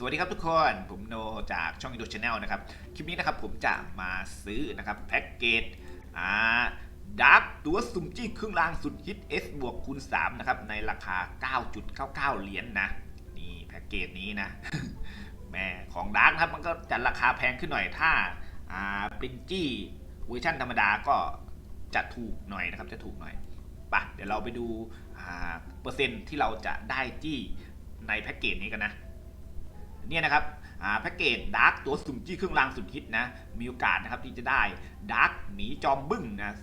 สวัสดีครับทุกคนผมโนจากช่อง i n d o Channel นะครับ คลิปนี้นะครับผมจะมาซื้อนะครับแพ็กเกจอ่าดักตัวสุ่มจี้เครื่องรางสุดฮิต S บวกคูณ3นะครับในราคา 9.99 เหรียญนนะนี่แพ็กเกจนี้นะ แม่ของดักครับมันก็จะราคาแพงขึ้นหน่อยถ้าอ่าเป็นจี้เวอร์ชันธรรมดาก็จะถูกหน่อยนะครับจะถูกหน่อยปะเดี๋ยวเราไปดูอ่าเปอร์เซ็นต์ที่เราจะได้จี้ในแพ็กเกจนี้กันนะ เนี่ยนะครับแพ็กเกจดาร์กตัวสุ่มจี้เครื่องรางสุดฮิตนะ มีโอกาสนะครับที่จะได้ดาร์กหมีจอมบึ้งนะ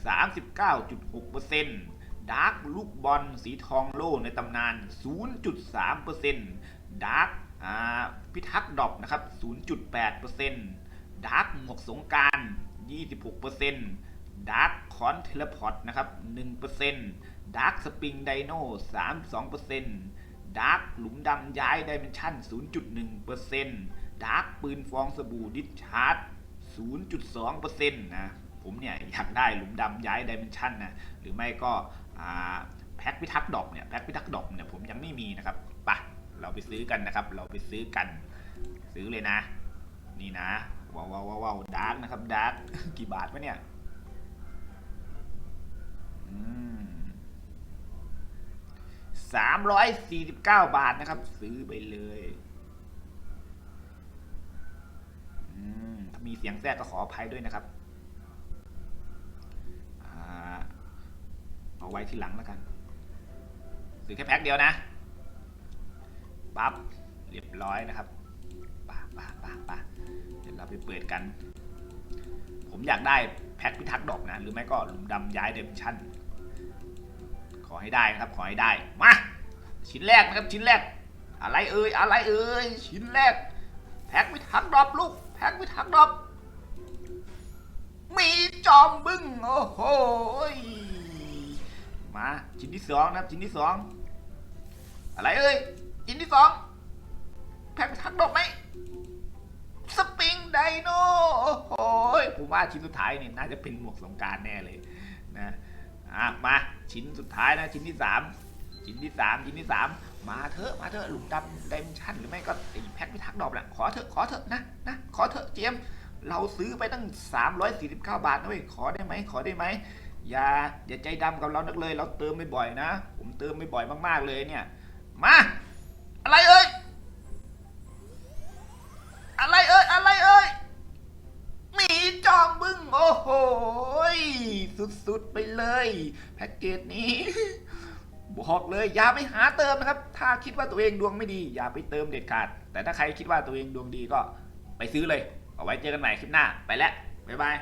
39.6%ดาร์กลูกบอลสีทองโล่ในตำนาน 0.3%ดาร์กอ่าพิทักษ์ดอกนะครับ 0.8%ดาร์กหมวกสงกราร 26%ดาร์กคอนเทเลพอร์ตนะครับ 1%ดาร์กสปริงไดโน่ 32% ดาร์กหลุมดำย้ายดิเมนชั่น 0.1%ดาร์กปืนฟองสบู่ดิสชาร์จ 0.2%นะผมเนี่ยอยากได้หลุมดำย้ายดิเมนชันนะหรือไม่ก็แพ็คพิทักษ์ดอกเนี่ยแพ็คพิทักษ์ดอกเนี่ยผมยังไม่มีนะครับไปะเราไปซื้อกันนะครับ เราไปซื้อกัน ซื้อเลยนะ นี่นะว้าวว้าวว้าวดาร์กนะครับดาร์กกี่บาทวะเนี่ย 349 บาทนะครับ ซื้อไปเลยถ้ามีเสียงแทรกก็ขออภัยด้วยนะครับเอาไว้ที่หลังแล้วกัน ซื้อแค่แพ็คเดียวนะปั๊บเรียบร้อยนะครับป่าป่าป่าป่าเดี๋ยวเราไปเปิดกัน ผมอยากได้แพ็คพิทักษ์ดอกนะ หรือไม่ก็หลุมดำย้ายเดมชั่น อให้ได้นะครับ ขอให้ได้ มา ชิ้นแรกนะครับชิ้นแรก อะไรเอ่ยอะไรเอ่ยชิ้นแรก แพ็ควิทักดรอปลูก แพ็ควิทักดรอปมีจอมบึ้งโอ้โหยมาชิ้นที่สองนะครับชิ้นที่สองอะไรเอ่ยชิ้นที่สองแพ็ควิทักดรอปไหมสปริงไดโนโอ้โหยผมว่าชิ้นสุดท้ายนี่น่าจะเป็นหมวกสงกรารแน่เลยนะ อะมาชิ้นสุดท้ายนะชิ้นที่สามชิ้นที่สามชิ้นที่สามมาเถอะมาเถอะหลุมดำไดมชั่นหรือไม่ก็ไอ้แพ็คพิทักษ์ดอกแหละขอเถอะขอเถอะนะนะขอเถอะเจมเราซื้อไปตั้ง 349 บาทนะเว้ยขอได้ไหมขอได้ไหมอย่าอย่าใจดำกับเรานักเลย เราเติมไม่บ่อยนะ ผมเติมไม่บ่อยมากๆเลยเนี่ย มา อะไรเอ่ยอะไรเอ่ยอะไรเอ่ยหมีจอมบึ้งโอ้โหย สุดๆไปเลย แพ็กเกจนี้บอกเลยอย่าไปหาเติมนะครับ ถ้าคิดว่าตัวเองดวงไม่ดี อย่าไปเติมเด็ดขาด แต่ถ้าใครคิดว่าตัวเองดวงดีก็ไปซื้อเลย เอาไว้เจอกันใหม่คลิปหน้า ไปแล้ว บ๊ายบาย